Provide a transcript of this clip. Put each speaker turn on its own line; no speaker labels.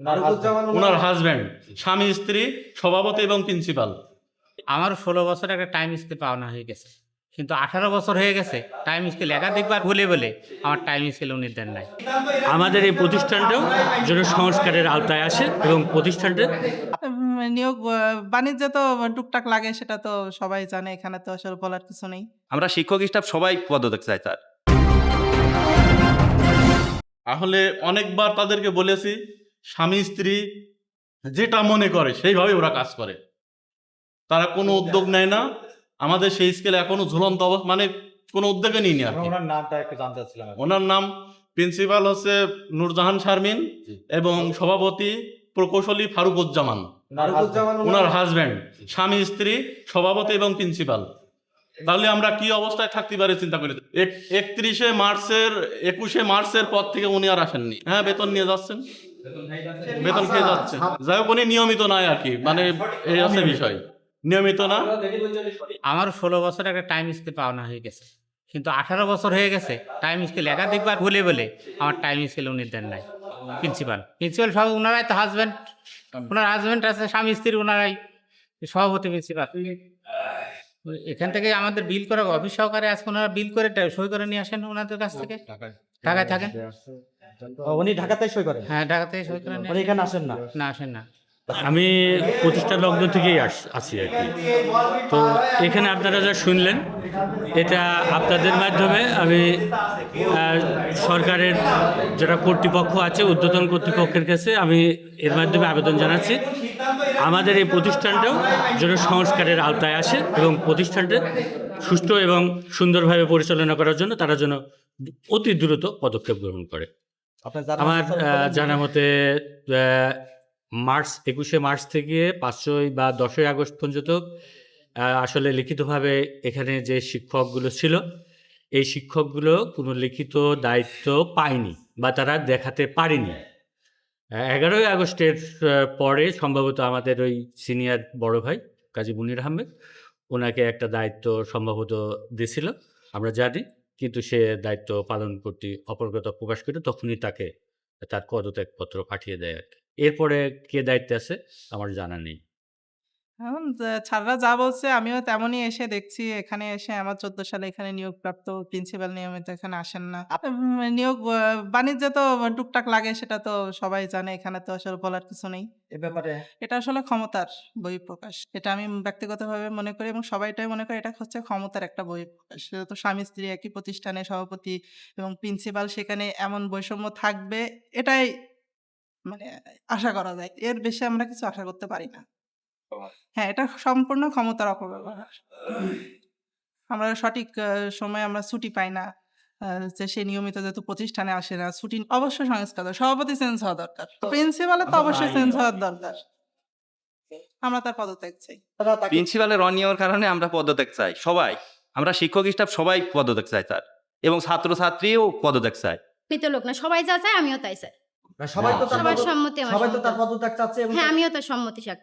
ওনার husband স্বামী স্ত্রী সভাপতি এবং প্রিন্সিপাল
আমার ষোলো বছর একটা টাইম স্কেল পাওনা হয়ে গেছে। কিন্তু আঠারো বছর হয়ে গেছে টাইম স্কেল একাধিকবার বলে বলে আমার টাইম স্কেল উনি দেন নাই।
আমাদের এই প্রতিষ্ঠানটাও যেন সংস্কারের আওতায় আসে এবং প্রতিষ্ঠানটা
নিয়োগ বাণিজ্যে তো টুকটাক লাগে সেটা তো সবাই জানে এখানে তো আসলে বলার কিছু নেই।
আমরা শিক্ষক স্টাফ সবাই পদত্যাগ চাই তার
আসলে অনেকবার তাদেরকে বলেছি স্বামী স্ত্রী যেটা মনে করে সেইভাবে ওরা কাজ করে। তারা কোনো উদ্যোগ নেয় না। আমাদের সেই স্কেলে এখনও ঝুলন্ত অবস্থা মানে কোনো উদ্যোগে নিইনি আর
ওনার নামটা একটু জানতে চাচ্ছিলাম
ওনার নাম প্রিন্সিপাল হচ্ছে নূরজাহান শারমিন এবং সভাপতি প্রকৌশলী ফারুকুজ্জামান। ওনার হাজবেন্ড স্বামী স্ত্রী সভাপতি এবং প্রিন্সিপাল তাহলে আমরা কি অবস্থায় থাকতে পারি চিন্তা করি? একত্রিশে মার্চের একুশে মার্চের পর থেকে উনি আর আসেননি। হ্যাঁ বেতন নিয়ে যাচ্ছেন। বেতন খেয়ে যাচ্ছেন যাই হোক উনি নিয়মিত নয় আর কি। মানে এই আছে বিষয়। নিয়মিত না?
আমার ষোলো বছর একটা টাইম স্কেল পাওনা হয়ে গেছে। কিন্তু আঠারো বছর হয়ে গেছে। টাইম স্কেল একাধিকবার বলে বলে আমার টাইম স্কেল উনি দেন নাই। প্রিন্সিপাল প্রিন্সিপাল সব ওনারাই তো হাজব্যান্ড ওনার হাজব্যান্ড আছে স্বামী স্ত্রী ওনারাই সভাপতি প্রিন্সিপাল এখান থেকে আমাদের বিল করা অফিস সহকারে আজকে ওনারা বিল করে সই করে নিয়ে আসেন ওনাদের কাছ থেকে। ঢাকায় থাকেন?
উনি ঢাকাতে সই করেন?
হ্যাঁ সই করে নিয়ে
উনি এখানে আসেন না?
না আসেন না।
আমি প্রতিষ্ঠান লগ্ন থেকেই আস আছি আর কি। তো এখানে আপনারা যা শুনলেন এটা আপনাদের মাধ্যমে আমি সরকারের যারা কর্তৃপক্ষ আছে ঊর্ধ্বতন কর্তৃপক্ষের কাছে আমি এর মাধ্যমে আবেদন জানাচ্ছি। আমাদের এই প্রতিষ্ঠানটাও যেন সংস্কারের আওতায় আসে এবং প্রতিষ্ঠানটা সুষ্ঠু এবং সুন্দরভাবে পরিচালনা করার জন্য তারা যেন অতি দ্রুত পদক্ষেপ গ্রহণ করে। আমার জানা মতে মার্চ একুশে মার্চ থেকে পাঁচই বা দশই আগস্ট পর্যন্ত আসলে লিখিতভাবে এখানে যে শিক্ষকগুলো ছিল এই শিক্ষকগুলো কোনো লিখিত দায়িত্ব পায়নি বা তারা দেখাতে পারেনি। এগারোই আগস্টের পরে সম্ভবত আমাদের ওই সিনিয়র বড় ভাই কাজী মুনির আহমেদ ওনাকে একটা দায়িত্ব সম্ভবত দিয়েছিল আমরা জানি। কিন্তু সে দায়িত্ব পালন করতে অপরগতা প্রকাশ করে তখনই তাকে, তার পদত্যাগপত্র পাঠিয়ে দেয় আর কি। এরপরে কে দায়িত্বে আছে আমার জানা নেই
এখন যা- যা বলছে আমিও তেমনই এসে দেখছি এখানে এসে আমার চোদ্দ সালে এখানে নিয়োগপ্রাপ্ত প্রিন্সিপাল নিয়মিত এখানে আসেন না। উম, নিয়োগ আহ, বাণিজ্যে তো টুকটাক লাগে সেটা তো সবাই জানে এখানে তো আসলে বলার কিছু নেই।
এ ব্যাপারে?
এটা আসলে ক্ষমতার বহিঃপ্রকাশ এটা আমি ব্যক্তিগতভাবে মনে করি এবং সবাইটাই মনে করি এটা হচ্ছে ক্ষমতার একটা বহিঃপ্রকাশ সেটা তো স্বামী স্ত্রী একই প্রতিষ্ঠানে সভাপতি এবং প্রিন্সিপাল সেখানে এমন বৈষম্য থাকবে এটাই মানে আশা করা যায়। এর বেশি আমরা কিছু আশা করতে পারি না। হ্যাঁ এটা সম্পূর্ণ ক্ষমতার অপব্যবহার। আমরা সঠিক সময়ে আমরা ছুটি পাই না যে সে নিয়মিত যেহেতু প্রতিষ্ঠানে আসে না ছুটি অবশ্যই সংস্কার সভাপতি চেঞ্জ হওয়া দরকার। প্রিন্সিপালের তো অবশ্যই চেঞ্জ হওয়ার দরকার। আমরা তার পদত্যাগ চাই।
প্রিন্সিপালের অনিয়মের কারণে আমরা পদত্যাগ চাই সবাই। আমরা শিক্ষক স্টাফ সবাই পদত্যাগ চাই স্যার এবং ছাত্রছাত্রীও পদত্যাগ চায়।
প্রকৃত লোক না সবাই যা চায় আমিও তাই চাই।
সবাই তো তার
সবার সম্মতি
সবাই তো তার পদত্যাগ চাচ্ছে
হ্যাঁ আমিও তো সম্মতি চাই